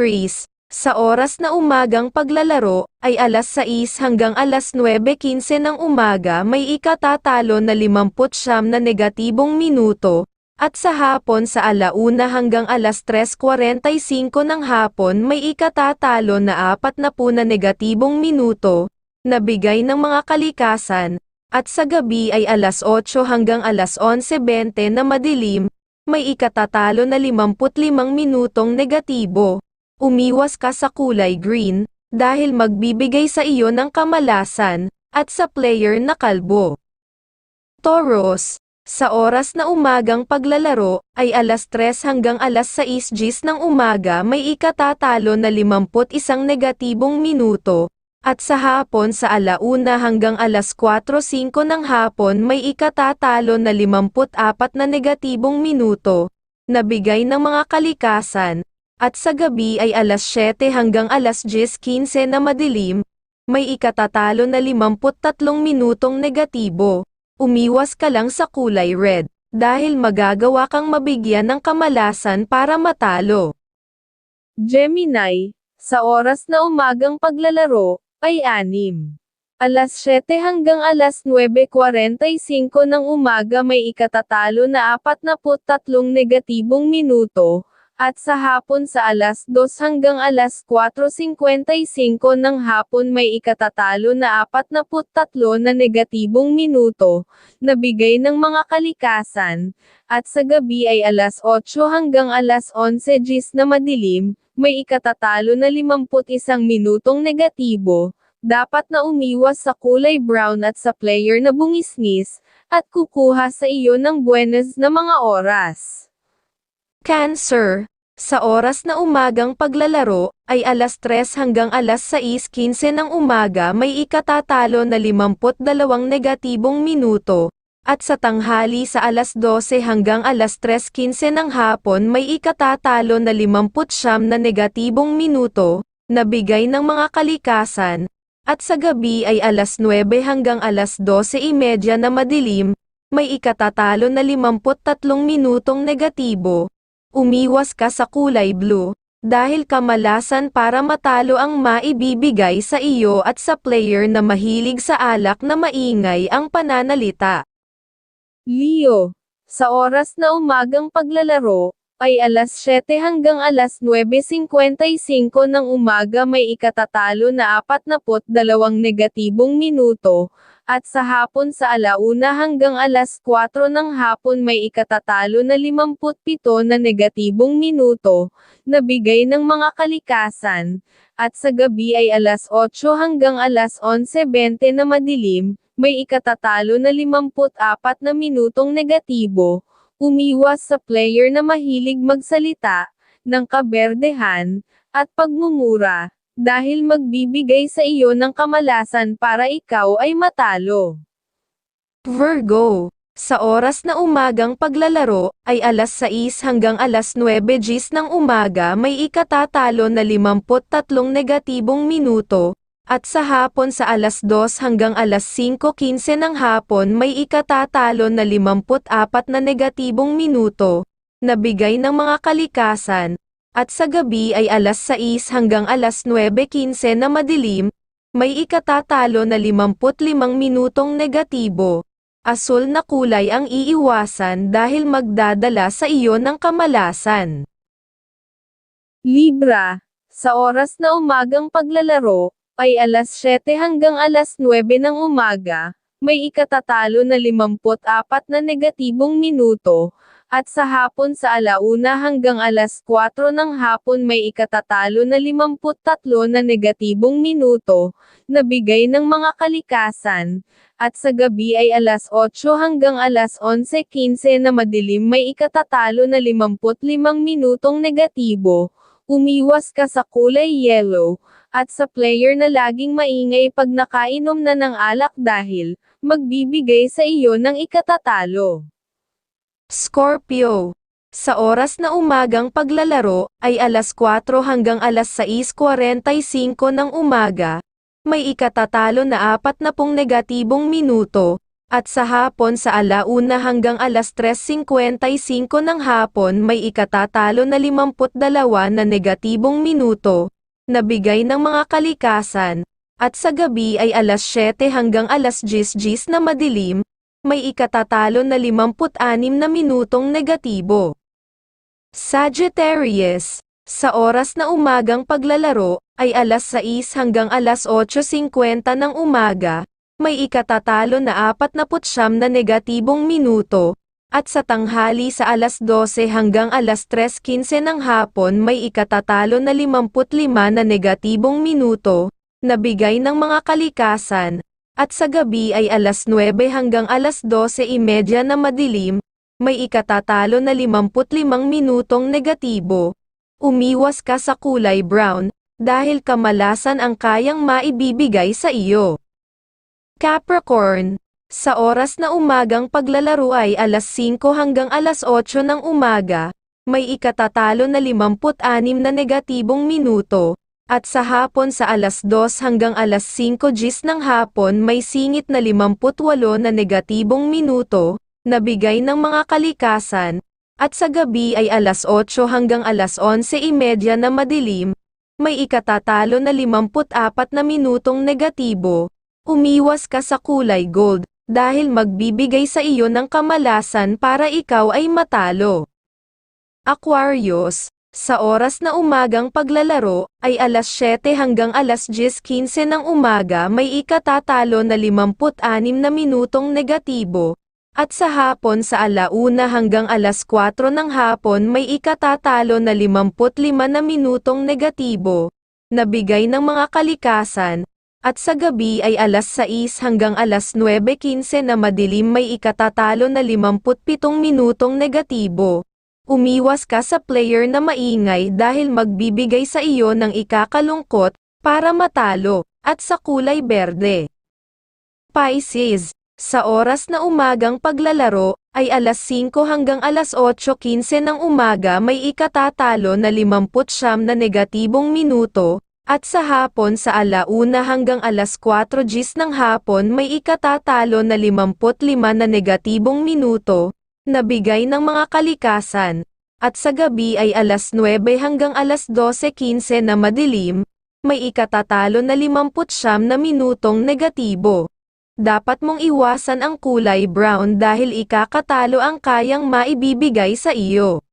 Aries, sa oras na umagang paglalaro, ay alas 6 hanggang alas 9.15 ng umaga may ikatatalo na 50 na negatibong minuto, at sa hapon sa alauna hanggang alas 3.45 ng hapon may ikatatalo na 40 na negatibong minuto, na bigay ng mga kalikasan, at sa gabi ay alas 8 hanggang alas 11.20 na madilim, may ikatatalo na 55 minutong negatibo. Umiwas ka sa kulay green, dahil magbibigay sa iyo ng kamalasan, at sa player na kalbo. Taurus, sa oras na umagang paglalaro, ay alas 3 hanggang alas 6 gis ng umaga may ikatatalo na 51 negatibong minuto, at sa hapon sa alauna hanggang alas 4.05 ng hapon may ikatatalo na 54 na negatibong minuto, na bigay ng mga kalikasan, at sa gabi ay alas 7 hanggang alas 10.15 na madilim, may ikatatalo na 53 minutong negatibo. Umiwas ka lang sa kulay red, dahil magagawa kang mabigyan ng kamalasan para matalo. Gemini, sa oras na umagang paglalaro, ay anim. Alas 7 hanggang alas 9.45 ng umaga may ikatatalo na 43 negatibong minuto, at sa hapon sa alas 2 hanggang alas 4.55 ng hapon may ikatatalo na 43 na negatibong minuto, na bigay ng mga kalikasan, at sa gabi ay alas 8 hanggang alas 11 gis na madilim, may ikatatalo na 51 minutong negatibo, dapat na umiwas sa kulay brown at sa player na bungisngis, at kukuha sa iyo ng buenas na mga oras. Cancer, sa oras na umagang paglalaro, ay alas 3 hanggang alas 6.15 ng umaga may ikatatalo na 52 negatibong minuto, at sa tanghali sa alas 12 hanggang alas 3.15 ng hapon may ikatatalo na 50 na negatibong minuto, na bigay ng mga kalikasan, at sa gabi ay alas 9 hanggang alas 12.30 na madilim, may ikatatalo na 53 minutong negatibo. Umiwas ka sa kulay blue, dahil kamalasan para matalo ang maibibigay sa iyo at sa player na mahilig sa alak na maingay ang pananalita. Leo, sa oras na umagang paglalaro, ay alas 7 hanggang alas 9.55 ng umaga may ikatatalo na 42 negatibong minuto, at sa hapon sa alauna hanggang alas 4 ng hapon may ikatatalo na 57 na negatibong minuto, na bigay ng mga kalikasan, at sa gabi ay alas 8 hanggang alas 11.20 na madilim, may ikatatalo na 54 na minutong negatibo, umiwas sa player na mahilig magsalita, ng kaberdehan, at pagmumura, dahil magbibigay sa iyo ng kamalasan para ikaw ay matalo. Virgo, sa oras na umagang paglalaro, ay alas 6 hanggang alas 9 gis ng umaga may ikatatalo na 53 negatibong minuto, at sa hapon sa alas 2 hanggang alas 5.15 ng hapon may ikatatalo na 54 na negatibong minuto, na bigay ng mga kalikasan, at sa gabi ay alas 6 hanggang alas 9.15 na madilim, may ikatatalo na 55 minutong negatibo. Asul na kulay ang iiwasan dahil magdadala sa iyo ng kamalasan. Libra, sa oras na umagang paglalaro, ay alas 7 hanggang alas 9 ng umaga, may ikatatalo na 54 na negatibong minuto, at sa hapon sa alauna hanggang alas 4 ng hapon may ikatatalo na 53 na negatibong minuto, na bigay ng mga kalikasan, at sa gabi ay alas 8 hanggang alas 11.15 na madilim may ikatatalo na 55 minutong negatibo, umiwas ka sa kulay yellow, at sa player na laging maingay pag nakainom na ng alak dahil, magbibigay sa iyo ng ikatatalo. Scorpio. Sa oras na umagang paglalaro, ay alas 4 hanggang alas 6.45 ng umaga, may ikatatalo na 40 negatibong minuto, At sa hapon sa alauna hanggang alas 3.55 ng hapon may ikatatalo na 52 na negatibong minuto, na bigay ng mga kalikasan, at sa gabi ay alas 7 hanggang alas 10 na madilim, may ikatatalo na 56 na minutong negatibo. Sagittarius, sa oras na umagang paglalaro, ay alas 6 hanggang alas 8.50 ng umaga, may ikatatalo na 49 na negatibong minuto, at sa tanghali sa alas 12 hanggang alas 3.15 ng hapon may ikatatalo na 55 na negatibong minuto, na bigay ng mga kalikasan, at sa gabi ay alas 9 hanggang alas 12.30 na madilim, may ikatatalo na 55 minutong negatibo. Umiwas ka sa kulay brown, dahil kamalasan ang kayang maibibigay sa iyo. Capricorn, sa oras na umagang paglalaro ay alas 5 hanggang alas 8 ng umaga, may ikatatalo na 56 na negatibong minuto, at sa hapon sa alas 2 hanggang alas 5 gis ng hapon may singit na 58 na negatibong minuto, na bigay ng mga kalikasan, at sa gabi ay alas 8 hanggang alas 11.30 na madilim, may ikatatalo na 54 na minutong negatibo, Umiwas ka sa kulay gold, dahil magbibigay sa iyo ng kamalasan para ikaw ay matalo. Aquarius, sa oras na umagang paglalaro, ay alas 7 hanggang alas 10.15 ng umaga may ikatatalo na 56 na minutong negatibo, at sa hapon sa alauna hanggang alas 4 ng hapon may ikatatalo na 55 na minutong negatibo, na bigay ng mga kalikasan, at sa gabi ay alas 6 hanggang alas 9.15 na madilim may ikatatalo na 57 minutong negatibo. Umiwas ka sa player na maingay dahil magbibigay sa iyo ng ikakalungkot, para matalo, at sa kulay berde. Pisces, sa oras na umagang paglalaro, ay alas 5 hanggang alas 8.15 ng umaga may ikatatalo na 50 na negatibong minuto, at sa hapon sa alauna hanggang alas 4 gis ng hapon may ikatatalo na 55 na negatibong minuto, na bigay ng mga kalikasan, at sa gabi ay alas 9 hanggang alas 12.15 na madilim, may ikatatalo na 50 na minutong negatibo. Dapat mong iwasan ang kulay brown dahil ikakatalo ang kayang maibibigay sa iyo.